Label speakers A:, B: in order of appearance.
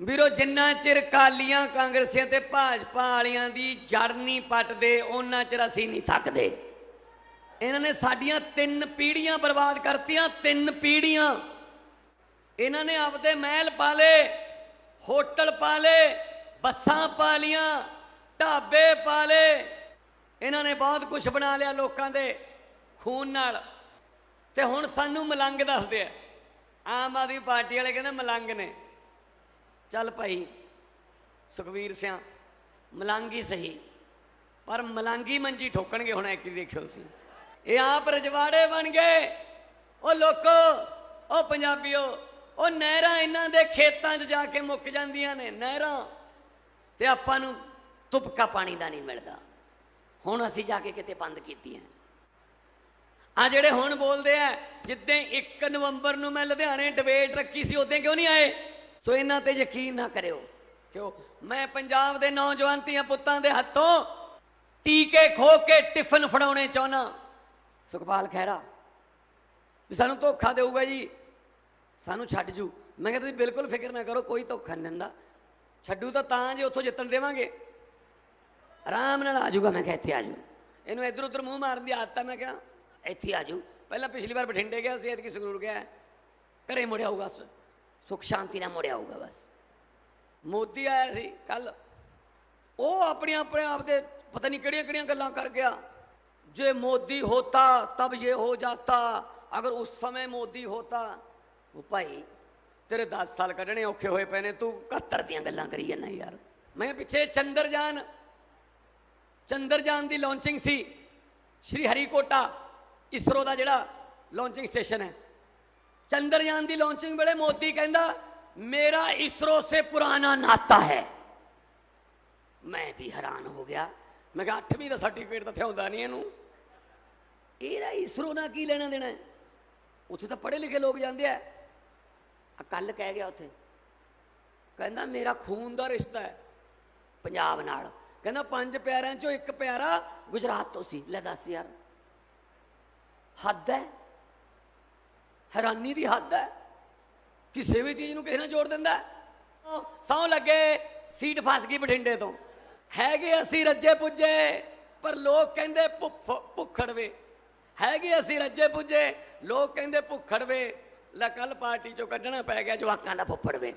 A: ਵੀਰੋ, ਜਿੰਨਾ ਚਿਰ ਕਾਲੀਆਂ ਕਾਂਗਰਸੀਆਂ ਤੇ ਭਾਜਪਾ ਵਾਲਿਆਂ ਦੀ ਜੜ ਨਹੀਂ ਪੱਟਦੇ ਉਹਨਾਂ ਚਿਰ ਅਸੀਂ ਨਹੀਂ ਥੱਕਦੇ। ਇਹਨਾਂ ਨੇ ਸਾਡੀਆਂ ਤਿੰਨ ਪੀੜ੍ਹੀਆਂ ਬਰਬਾਦ ਕਰਤੀਆਂ, ਤਿੰਨ ਪੀੜ੍ਹੀਆਂ। ਇਹਨਾਂ ਨੇ ਆਪਦੇ ਮਹਿਲ ਪਾਲੇ, ਹੋਟਲ ਪਾਲੇ, ਬੱਸਾਂ ਪਾਲੀਆਂ, ਢਾਬੇ ਪਾਲੇ। ਇਹਨਾਂ ਨੇ ਬਹੁਤ ਕੁਝ ਬਣਾ ਲਿਆ ਲੋਕਾਂ ਦੇ ਖੂਨ ਨਾਲ। ਤੇ ਹੁਣ ਸਾਨੂੰ ਮਲੰਗ ਦੱਸਦੇ ਆ। ਆਮ ਆਦਮੀ ਪਾਰਟੀ ਵਾਲੇ ਕਹਿੰਦੇ ਮਲੰਗ ਨੇ। ਚੱਲ ਭਾਈ, ਸੁਖਵੀਰ ਸਿਆ, ਮਲਾਂਗੀ ਸਹੀ। ਪਰ ਮਲਾਂਗੀ ਮੰਜੀ ਠੋਕਣਗੇ ਹੁਣ ਇੱਕ ਦੇਖਿਓ ਤੁਸੀਂ। ਇਹ ਆਪ ਰਜਵਾੜੇ ਬਣ ਗਏ। ਉਹ ਲੋਕੋ, ਉਹ ਪੰਜਾਬੀਓ, ਉਹ ਨਹਿਰਾਂ ਇਹਨਾਂ ਦੇ ਖੇਤਾਂ 'ਚ ਜਾ ਕੇ ਮੁੱਕ ਜਾਂਦੀਆਂ ਨੇ, ਨਹਿਰਾਂ। ਤੇ ਆਪਾਂ ਨੂੰ ਤੁਪਕਾ ਪਾਣੀ ਦਾ ਨਹੀਂ ਮਿਲਦਾ। ਹੁਣ ਅਸੀਂ ਜਾ ਕੇ ਕਿਤੇ ਬੰਦ ਕੀਤੀਆਂ। ਆ ਜਿਹੜੇ ਹੁਣ ਬੋਲਦੇ ਆ, ਜਿੱਦਾਂ 1 ਨਵੰਬਰ ਨੂੰ ਮੈਂ ਲੁਧਿਆਣੇ ਡਿਬੇਟ ਰੱਖੀ ਸੀ, ਉਦੋਂ ਕਿਉਂ ਨਹੀਂ ਆਏ? ਸੋ ਇਹਨਾਂ ਤੇ ਯਕੀਨ ਨਾ ਕਰਿਓ ਕਿਉਂ ਮੈਂ ਪੰਜਾਬ ਦੇ ਨੌਜਵਾਨ ਧੀਆਂ ਪੁੱਤਾਂ ਦੇ ਹੱਥੋਂ ਟੀਕੇ ਖੋ ਕੇ ਟਿਫਨ ਫੜਾਉਣੇ ਚਾਹਨਾ ਸੁਖਪਾਲ ਖਹਿਰਾ, ਵੀ ਸਾਨੂੰ ਧੋਖਾ ਦੇਊਗਾ ਜੀ। ਸਾਨੂੰ ਛੱਡ ਜੂ। ਮੈਂ ਕਿਹਾ ਤੁਸੀਂ ਬਿਲਕੁਲ ਫਿਕਰ ਨਾ ਕਰੋ, ਕੋਈ ਧੋਖਾ ਨਹੀਂ ਦਿੰਦਾ। ਛੱਡੂ ਤਾਂ ਤਾਂ ਜੇ ਉੱਥੋਂ ਜਿੱਤਣ ਦੇਵਾਂਗੇ। ਆਰਾਮ ਨਾਲ ਆ ਜਾਊਗਾ, ਮੈਂ ਕਿਹਾ ਇੱਥੇ ਆ ਜਾਊ। ਇਹਨੂੰ ਇੱਧਰ ਉੱਧਰ ਮੂੰਹ ਮਾਰਨ ਦੀ ਆਦਤ ਹੈ ਮੈਂ ਕਿਹਾ ਇੱਥੇ ਆ ਜਾਊ। ਪਹਿਲਾਂ ਪਿਛਲੀ ਵਾਰ ਬਠਿੰਡੇ ਗਿਆ ਸੀ, ਐਤਕੀ ਸੰਗਰੂਰ ਗਿਆ। ਘਰੇ ਮੁੜਿਆ ਆਊਗਾ ਸੁਖ ਸ਼ਾਂਤੀ ਨਾਲ ਮੁੜਿਆ ਆਊਗਾ ਬਸ। ਮੋਦੀ ਆਇਆ ਸੀ ਕੱਲ। ਉਹ ਆਪਣੇ ਆਪਣੇ ਆਪ ਦੇ ਪਤਾ ਨਹੀਂ ਕਿਹੜੀਆਂ ਕਿਹੜੀਆਂ ਗੱਲਾਂ ਕਰ ਗਿਆ। ਜੇ ਮੋਦੀ ਹੋਤਾ, ਤਬ ਇਹ ਹੋ ਜਾਤਾ। ਅਗਰ ਉਸ ਸਮੇਂ ਮੋਦੀ ਹੋਤਾ, ਉਹ ਭਾਈ, ਤੇਰੇ 10 ਸਾਲ ਕੱਢਣੇ ਔਖੇ ਹੋਏ ਪਏ ਨੇ, ਤੂੰ 71 ਦੀਆਂ ਗੱਲਾਂ ਕਰੀ ਜਾਂਦਾ ਯਾਰ। ਮੈਂ ਪਿੱਛੇ ਚੰਦਰਯਾਨ ਚੰਦਰਜਾਨ ਦੀ ਲਾਂਚਿੰਗ ਸੀ। ਸ਼੍ਰੀ ਹਰੀਕੋਟਾ, ਇਸਰੋ ਦਾ ਜਿਹੜਾ ਲਾਂਚਿੰਗ ਸਟੇਸ਼ਨ ਹੈ। ਚੰਦਰਯਾਨ ਦੀ ਲਾਂਚਿੰਗ ਵੇਲੇ ਮੋਦੀ ਕਹਿੰਦਾ ਮੇਰਾ ਇਸਰੋ ਸੇ ਪੁਰਾਣਾ ਨਾਤਾ ਹੈ ਮੈਂ ਵੀ ਹੈਰਾਨ ਹੋ ਗਿਆ ਮੈਂ ਕਿਹਾ 8ਵੀਂ ਦਾ ਸਰਟੀਫਿਕੇਟ ਤਾਂ ਥਿਆਉਂਦਾ ਨਹੀਂ ਇਹਨੂੰ ਇਹਦਾ ਇਸਰੋ ਨਾਲ ਕੀ ਲੈਣਾ ਦੇਣਾ ਹੈ? ਉੱਥੇ ਤਾਂ ਪੜ੍ਹੇ ਲਿਖੇ ਲੋਕ ਜਾਂਦੇ ਆ ਆ ਕੱਲ ਕਹਿ ਗਿਆ ਉੱਥੇ ਕਹਿੰਦਾ ਮੇਰਾ ਖੂਨ ਦਾ ਰਿਸ਼ਤਾ ਹੈ ਪੰਜਾਬ ਨਾਲ ਕਹਿੰਦਾ ਪੰਜ ਪਿਆਰਿਆਂ ਚੋਂ ਇੱਕ ਪਿਆਰਾ ਗੁਜਰਾਤ ਤੋਂ ਸੀ ਲੈ ਦੱਸ ਯਾਰ ਹੱਦ ਹੈ ਹੈਰਾਨੀ ਦੀ ਹੱਦ ਹੈ ਕਿਸੇ ਵੀ ਚੀਜ਼ ਨੂੰ ਕਿਸੇ ਨਾਲ ਜੋੜ ਦਿੰਦਾ। ਸਹੁੰ ਲੱਗੇ ਸੀਟ ਫਸ ਗਈ ਬਠਿੰਡੇ ਤੋਂ। ਹੈਗੇ ਅਸੀਂ ਰੱਜੇ ਪੁੱਜੇ ਪਰ ਲੋਕ ਕਹਿੰਦੇ ਭੁੱਫ ਭੁੱਖੜਵੇ ਹੈਗੇ ਅਸੀਂ ਰੱਜੇ ਪੁੱਜੇ ਲੋਕ ਕਹਿੰਦੇ ਭੁੱਖੜਵੇ ਲੈ ਕੱਲ ਪਾਰਟੀ ਚੋਂ ਕੱਢਣਾ ਪੈ ਗਿਆ ਜਵਾਕਾਂ ਦਾ ਫੁੱਫੜਵੇ